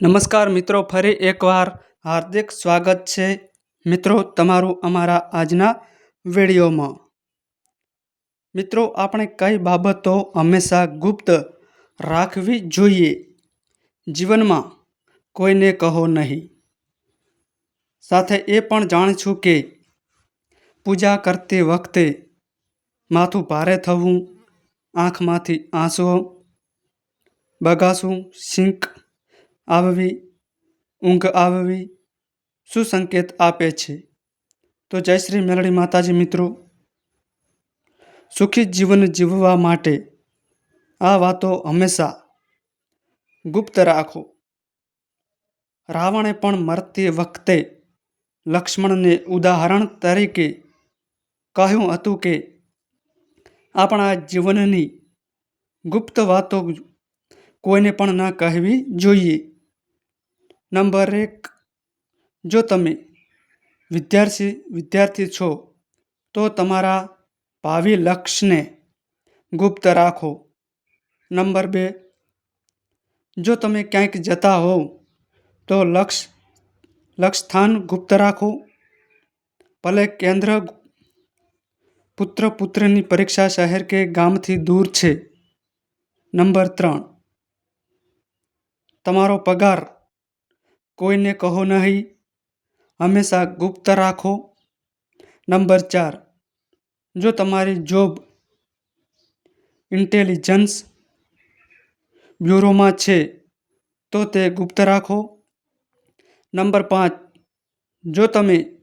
નમસ્કાર મિત્રો, ફરી એકવાર હાર્દિક સ્વાગત છે મિત્રો તમારું અમારા આજના વિડીયોમાં. મિત્રો, આપણે કઈ બાબતો હંમેશા ગુપ્ત રાખવી જોઈએ? જીવનમાં કોઈને કહો નહીં. સાથે એ પણ જાણીશું કે પૂજા કરતી વખતે માથું ભારે થવું, આંખમાંથી આંસુઓ બગાસું, સિંક આવવી, ઊંઘ આવવી શું સંકેત આપે છે. તો જય શ્રી મેલડી માતાજી મિત્રો. સુખી જીવન જીવવા માટે આ વાતો હંમેશા ગુપ્ત રાખો. રાવણે પણ મરતી વખતે લક્ષ્મણને ઉદાહરણ તરીકે કહ્યું હતું કે, આપણા જીવનની ગુપ્ત વાતો કોઈને પણ ન કહેવી જોઈએ. નંબર એક જો તમે વિદ્યાર્થી વિદ્યાર્થી છો, તો તમારા ભાવિ લક્ષ્યને ગુપ્ત રાખો. નંબર બે, જો તમે ક્યાંક જતા હોવ, તો લક્ષ્ય લક્ષ્ય સ્થાન ગુપ્ત રાખો. ભલે કેન્દ્ર પુત્ર પુત્રની પરીક્ષા શહેર કે ગામથી દૂર છે. નંબર ત્રણ, તમારો પગાર કોઈને કહો નહીં. હંમેશા ગુપ્ત રાખો. નંબર ચાર. જો તમારી જોબ ઇન્ટેલિજન્સ બ્યુરોમાં છે, તો તે ગુપ્ત રાખો. નંબર પાંચ. જો તમે,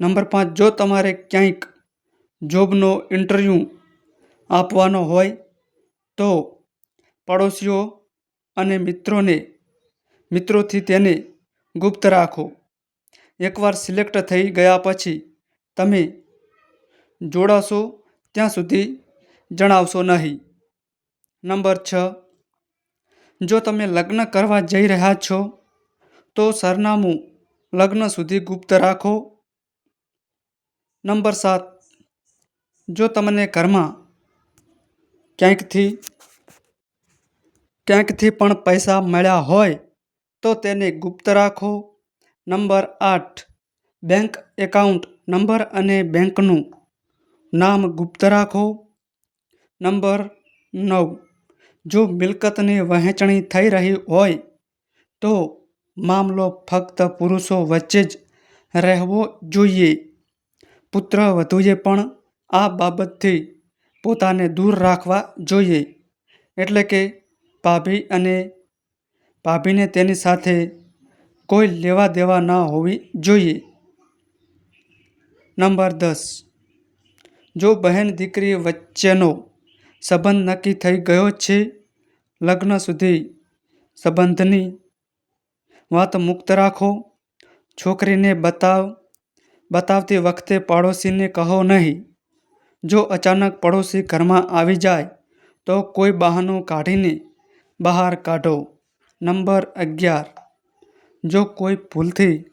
નંબર પાંચ, જો તમારે ક્યાંક જોબનો ઇન્ટરવ્યૂ આપવાનો હોય, તો પડોશીઓ અને મિત્રોને મિત્રોથી તેને ગુપ્ત રાખો. એકવાર સિલેક્ટ થઈ ગયા પછી તમે જોડાશો ત્યાં સુધી જણાવશો નહીં. નંબર છ. જો તમે લગ્ન કરવા જઈ રહ્યા છો, તો સરનામું લગ્ન સુધી ગુપ્ત રાખો. નંબર સાત. જો તમને ઘરમાં ક્યાંકથી ક્યાંકથી પણ પૈસા મળ્યા હોય તો તેને ગુપ્ત રાખો. નંબર આઠ, બેંક એકાઉન્ટ નંબર અને બેંકનું નામ ગુપ્ત રાખો. નંબર નવ, જો મિલકતની વહેંચણી થઈ રહી હોય તો મામલો ફક્ત પુરુષો વચ્ચે જ રહેવો જોઈએ. પુત્ર વધુએ પણ આ બાબતથી પોતાને દૂર રાખવા જોઈએ. એટલે કે ભાભી અને ભાભીને તેની સાથે કોઈ લેવા દેવા ન હોવી જોઈએ. નંબર દસ. જો બહેન દીકરી વચ્ચેનો સંબંધ નક્કી થઈ ગયો છે, લગ્ન સુધી સંબંધની વાત મુક્ત રાખો. છોકરીને બતાવ, બતાવતી વખતે પાડોશીને કહો નહીં. જો અચાનક પડોશી ઘરમાં આવી જાય, તો કોઈ બહાનું કાઢીને બહાર કાઢો. નંબર અગિયાર. જો કોઈ ભૂલથી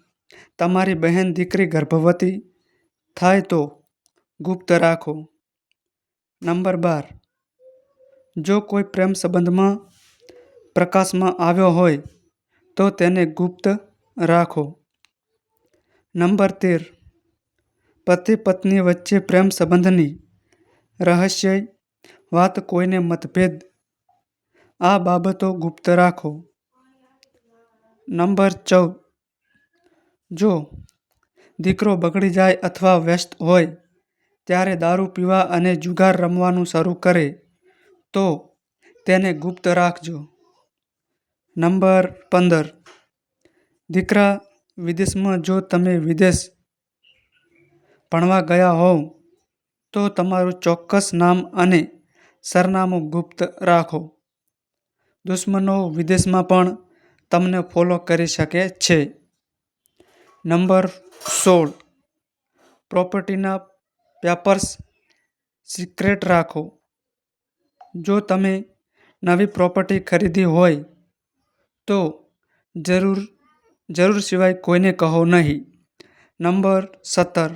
તમારી બહેન દીકરી ગર્ભવતી થાય તો ગુપ્ત રાખો. નંબર બાર. જો કોઈ પ્રેમ સંબંધમાં પ્રકાશમાં આવ્યો હોય તો તેને ગુપ્ત રાખો. નંબર તેર. પતિ પત્ની વચ્ચે પ્રેમ સંબંધની રહસ્ય વાત કોઈને મતભેદ આ બાબતો ગુપ્ત રાખો. નંબર ચૌદ. જો દીકરો બગડી જાય અથવા વ્યસ્ત હોય, ત્યારે દારૂ પીવા અને જુગાર રમવાનું શરૂ કરે, તો તેને ગુપ્ત રાખજો. નંબર પંદર. દીકરા વિદેશમાં જો તમે વિદેશ ભણવા ગયા હોવ, તો તમારું ચોક્કસ નામ અને સરનામું ગુપ્ત રાખો. દુશ્મનો વિદેશમાં પણ તમને ફોલો કરી શકે છે. નંબર સોળ. પ્રોપર્ટીના પેપર્સ સિક્રેટ રાખો. જો તમે નવી પ્રોપર્ટી ખરીદી હોય, તો જરૂર જરૂર સિવાય કોઈને કહો નહીં. નંબર સત્તર.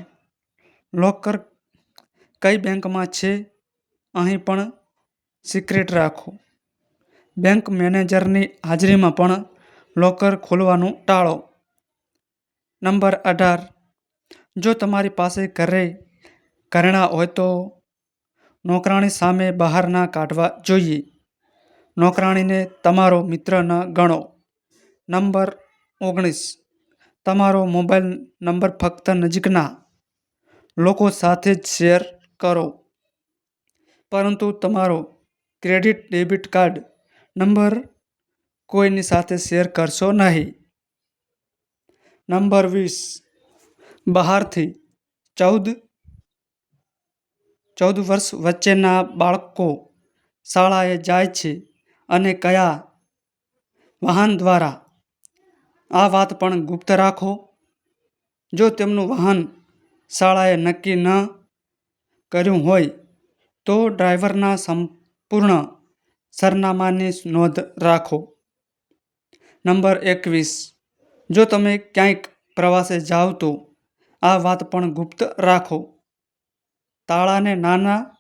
લોકર કઈ બેંકમાં છે? અહીં પણ સિક્રેટ રાખો. બેંક મેનેજરની હાજરીમાં પણ લોકર ખોલવાનું ટાળો. નંબર અઢાર. જો તમારી પાસે ઘરે ઘરેણાં હોય તો નોકરાણી સામે બહાર ના કાઢવા જોઈએ. નોકરાણીને તમારો મિત્ર ન ગણો. નંબર ઓગણીસ. તમારો મોબાઈલ નંબર ફક્ત નજીકના લોકો સાથે જ શેર કરો. પરંતુ તમારો ક્રેડિટ ડેબિટ કાર્ડ નંબર કોઈની સાથે શેર કરશો નહીં. નંબર વીસ. બહારથી. ચૌદ. ચૌદ વર્ષ વચ્ચેના બાળકો શાળાએ જાય છે અને કયા વાહન દ્વારા? આ વાત પણ ગુપ્ત રાખો. જો તેમનું વાહન શાળાએ નક્કી ન કર્યું હોય, તો ડ્રાઈવરના સંપૂર્ણ સરનામાની નોંધ રાખો. નંબર એકવીસ. જો તમે ક્યાંક પ્રવાસે જાઓ તો આ વાત પણ ગુપ્ત રાખો. તાળાને નાના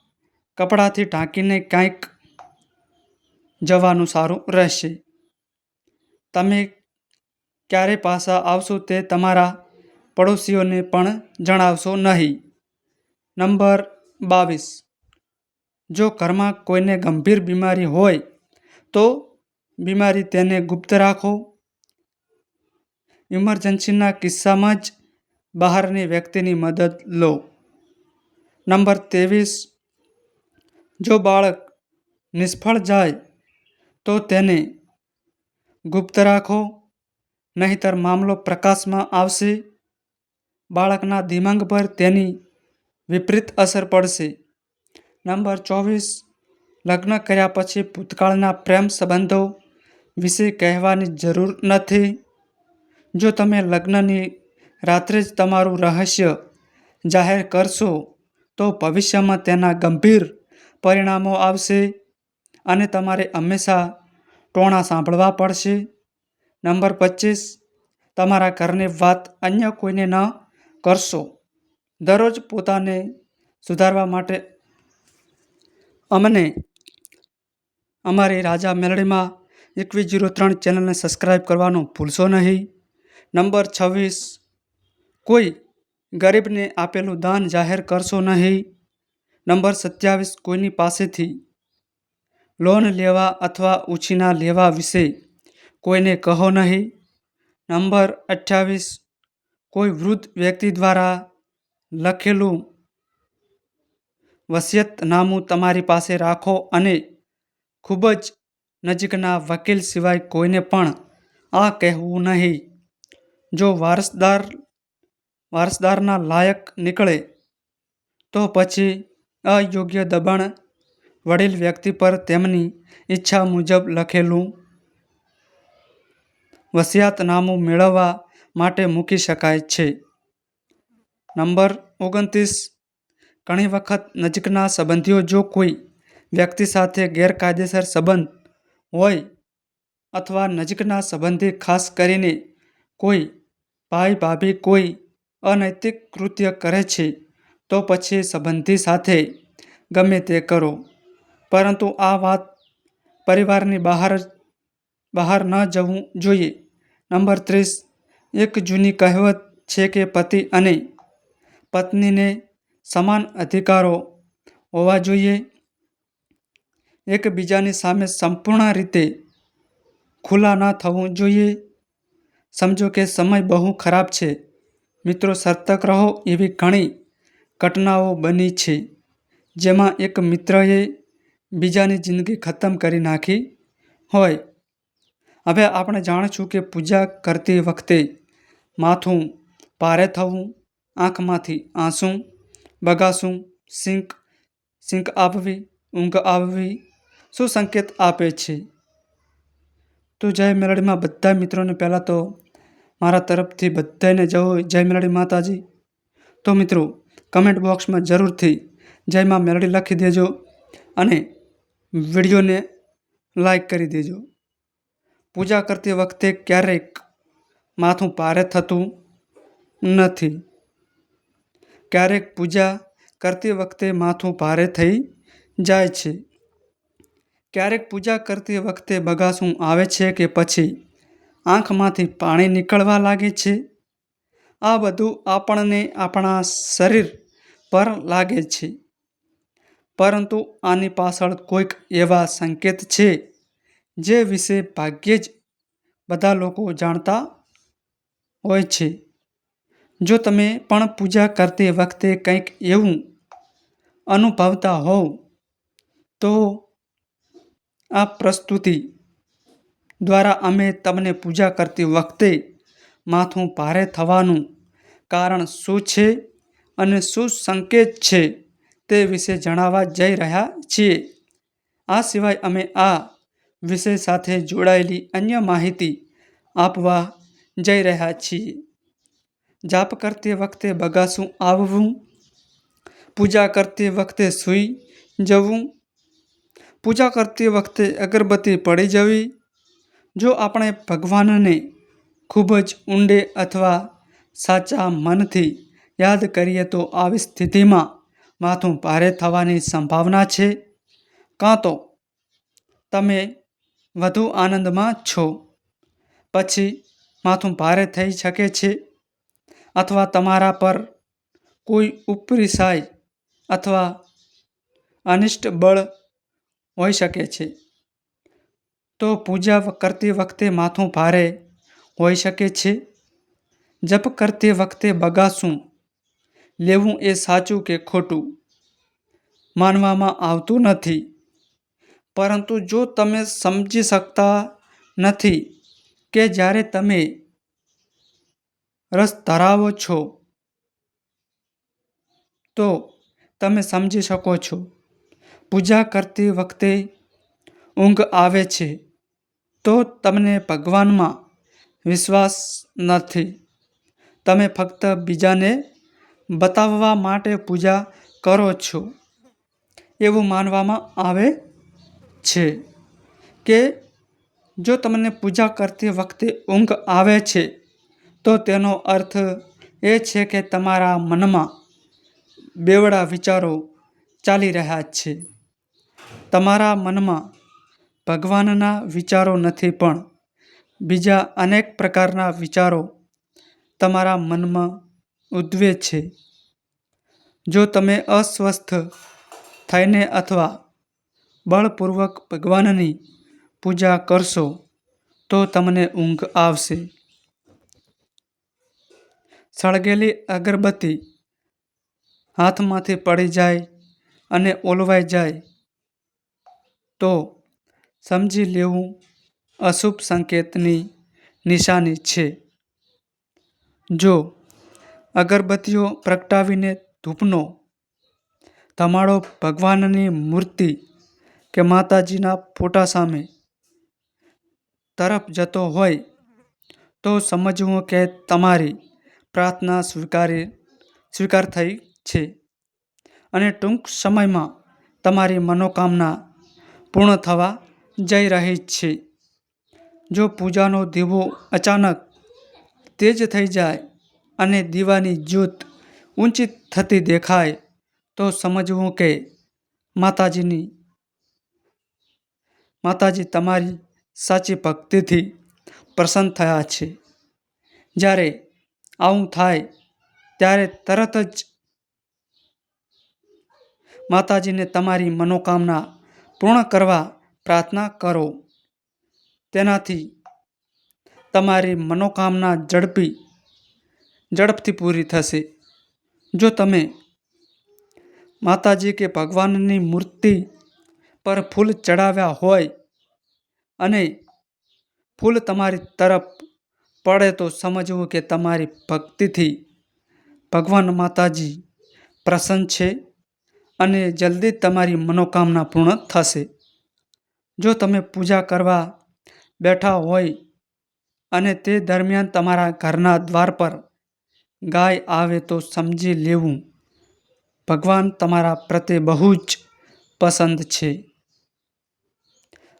કપડાથી ઢાંકીને ક્યાંક જવાનું સારું રહેશે. તમે ક્યારે પાછા આવશો તે તમારા પડોશીઓને પણ જણાવશો નહીં. નંબર બાવીસ. જો ઘરમાં કોઈને ગંભીર બીમારી હોય તો બીમારી તેને ગુપ્ત રાખો. ઇમરજન્સીના કિસ્સામાં જ બહારની વ્યક્તિની મદદ લો. નંબર ત્રેવીસ. જો બાળક નિષ્ફળ જાય તો તેને ગુપ્ત રાખો, નહીંતર મામલો પ્રકાશમાં આવશે. બાળકના દિમાગ પર તેની વિપરીત અસર પડશે. નંબર ચોવીસ. લગ્ન કર્યા પછી ભૂતકાળના પ્રેમ સંબંધો વિશે કહેવાની જરૂર નથી. જો તમે લગ્નની રાત્રે જ તમારું રહસ્ય જાહેર કરશો, તો ભવિષ્યમાં તેના ગંભીર પરિણામો આવશે અને તમારે હંમેશા ટોણા સાંભળવા પડશે. નંબર પચીસ, તમારા ઘરની વાત અન્ય કોઈને ન કરશો. દરરોજ પોતાને સુધારવા માટે અમને અમારી રાજા મેલડીમાં એકવીસ જીરો ત્રણ ચેનલને સબસ્ક્રાઈબ કરવાનું ભૂલશો નહીં. નંબર છવ્વીસ, કોઈ ગરીબને આપેલું દાન જાહેર કરશો નહીં. નંબર સત્યાવીસ, કોઈની પાસેથી લોન લેવા અથવા ઉછીના લેવા વિશે કોઈને કહો નહીં. નંબર અઠ્યાવીસ, કોઈ વૃદ્ધ વ્યક્તિ દ્વારા લખેલું વસિયતનામું તમારી પાસે રાખો અને ખૂબ જ નજીકના વકીલ સિવાય કોઈને પણ આ કહેવું નહીં. જો વારસદાર, વારસદારના લાયક નીકળે, તો પછી અયોગ્ય દબાણ વડીલ વ્યક્તિ પર તેમની ઈચ્છા મુજબ લખેલું વસિયાતનામું મેળવવા માટે મૂકી શકાય છે. નંબર ઓગણત્રીસ. ઘણી વખત નજીકના સંબંધીઓ જો કોઈ વ્યક્તિ સાથે ગેરકાયદેસર સંબંધ હોય અથવા નજીકના સંબંધી ખાસ કરીને કોઈ ભાઈ ભાભી કોઈ અનૈતિક કૃત્ય કરે છે, તો પછી સંબંધી સાથે ગમે તે કરો. પરંતુ આ વાત પરિવારની બહાર બહાર ન જવું જોઈએ. નંબર ત્રીસ, એક જૂની કહેવત છે કે પતિ અને પત્નીને સમાન અધિકારો હોવા જોઈએ. એકબીજાની સામે સંપૂર્ણ રીતે ખુલ્લા ન થવું જોઈએ. સમજો કે સમય બહુ ખરાબ છે. મિત્રો સતર્ક રહો એવી ઘણી ઘટનાઓ બની છે, જેમાં એક મિત્રએ બીજાની જિંદગી ખતમ કરી નાખી હોય. હવે આપણે જાણીશું કે પૂજા કરતી વખતે માથું ભારે થવું, આંખમાંથી આંસુ બગાસું, સિંક સિંક આપવી, ઊંઘ આવવી શું સંકેત આપે છે? તો જય મેલડીમાં બધા મિત્રોને પહેલાં તો મારા તરફથી બધાને જવો જય મેલડી માતાજી. તો મિત્રો કમેન્ટ બોક્સમાં જરૂરથી જય માં મેલડી લખી દેજો અને વિડીયોને લાઈક કરી દેજો. પૂજા કરતી વખતે ક્યારેક માથું ભારે થતું નથી. ક્યારેક પૂજા કરતી વખતે માથું ભારે થઈ જાય છે. ક્યારેક પૂજા કરતી વખતે બગાસું આવે છે કે પછી આંખમાંથી પાણી નીકળવા લાગે છે? આ બધું આપણને આપણા શરીર પર લાગે છે. પરંતુ આની પાછળ કોઈક એવા સંકેત છે, જે વિશે ભાગ્યે જ બધા લોકો જાણતા હોય છે. જો તમે પણ પૂજા કરતી વખતે કંઈક એવું અનુભવતા હોવ, તો આ પ્રસ્તુતિ દ્વારા અમે તમને પૂજા કરતી વખતે માથું ભારે થવાનું કારણ શું છે અને શું સંકેત છે તે વિશે જણાવવા જઈ રહ્યા છીએ. આ સિવાય અમે આ વિષય સાથે જોડાયેલી અન્ય માહિતી આપવા જઈ રહ્યા છીએ. જાપ કરતી વખતે બગાસું આવવું, પૂજા કરતી વખતે સૂઈ જવું પૂજા કરતી વખતે અગરબત્તી પડી જવી, જો આપણે ભગવાનને ખૂબ જ ઊંડે અથવા સાચા મનથી યાદ કરીએ તો આવી સ્થિતિમાં માથું ભારે થવાની સંભાવના છે. કાં તો તમે વધુ આનંદમાં છો, પછી માથું ભારે થઈ શકે છે, અથવા તમારા પર કોઈ ઉપરી સાય અથવા અનિષ્ટ બળ હોઈ શકે છે. તો પૂજા કરતી વખતે માથું ભારે હોઈ શકે છે. જપ કરતી વખતે બગાસું લેવું એ સાચું કે ખોટું માનવામાં આવતું નથી. પરંતુ જો તમે સમજી શકતા નથી કે જ્યારે તમે રસ ધરાવો છો, તો તમે સમજી શકો છો. પૂજા કરતી વખતે ઊંઘ આવે છે, તો તમને ભગવાનમાં વિશ્વાસ નથી. તમે ફક્ત બીજાને બતાવવા માટે પૂજા કરો છો. એવું માનવામાં આવે છે કે જો તમને પૂજા કરતી વખતે ઊંઘ આવે છે, તો તેનો અર્થ એ છે કે તમારા મનમાં બેવડા વિચારો ચાલી રહ્યા છે. તમારા મનમાં ભગવાનના વિચારો નથી પણ બીજા અનેક પ્રકારના વિચારો તમારા મનમાં ઉદ્વે છે. જો તમે અસ્વસ્થ થઈને અથવા બળપૂર્વક ભગવાનની પૂજા કરશો, તો તમને ઊંઘ આવશે. સળગેલી અગરબત્તી હાથમાંથી પડી જાય અને ઓલવાઈ જાય. તો સમજી લેવું અશુભ સંકેતની નિશાની છે. જો અગરબત્તીઓ પ્રગટાવીને ધૂપનો, તમારો ભગવાનની મૂર્તિ કે માતાજીના ફોટા સામે તરફ જતો હોય, તો સમજવું કે તમારી પ્રાર્થના સ્વીકારી, સ્વીકાર થઈ છે. અને ટૂંક સમયમાં તમારી મનોકામના પૂર્ણ થવા જઈ રહી છે. જો પૂજાનો દીવો અચાનક તેજ થઈ જાય અને દીવાની જ્યોત ઊંચી થતી દેખાય, તો સમજવું કે માતાજીની, માતાજી તમારી સાચી ભક્તિથી પ્રસન્ન થયા છે. જ્યારે આવું થાય, ત્યારે તરત જ માતાજીને તમારી મનોકામના પૂર્ણ કરવા પ્રાર્થના કરો. તેનાથી તમારી મનોકામના ઝડપી, ઝડપથી પૂરી થશે. જો તમે માતાજી કે ભગવાનની મૂર્તિ પર ફૂલ ચડાવ્યા હોય અને ફૂલ તમારી તરફ પડે તો સમજવું કે તમારી ભક્તિથી ભગવાન માતાજી પ્રસન્ન છે. અને જલ્દી તમારી મનોકામના પૂર્ણ થશે. જો તમે પૂજા કરવા બેઠા હોય અને તે દરમિયાન તમારા ઘરના દ્વાર પર ગાય આવે તો સમજી લેવું. ભગવાન તમારા પ્રત્યે બહુ જ પસંદ છે.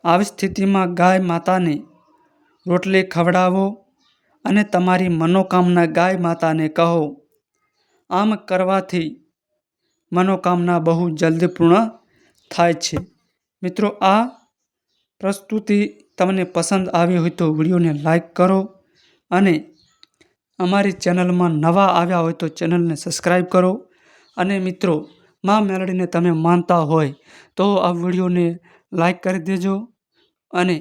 આવી સ્થિતિમાં ગાય માતાને રોટલી ખવડાવો અને તમારી મનોકામના ગાય માતાને કહો, આમ કરવાથી મનોકામના બહુ જલ્દ પૂર્ણ થાય છે. મિત્રો, આ પ્રસ્તુતિ તમને પસંદ આવી હોય તો વિડીયોને લાઈક કરો અને અમારી ચેનલમાં નવા આવ્યા હોય તો ચેનલને સબસ્ક્રાઈબ કરો. અને મિત્રો, મા મેલડીને તમે માનતા હોય તો આ વિડીયોને લાઈક કરી દેજો અને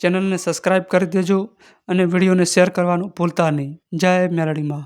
ચેનલને સબસ્ક્રાઈબ કરી દેજો અને વિડીયોને શેર કરવાનું ભૂલતા નહીં. જય મેલડીમાં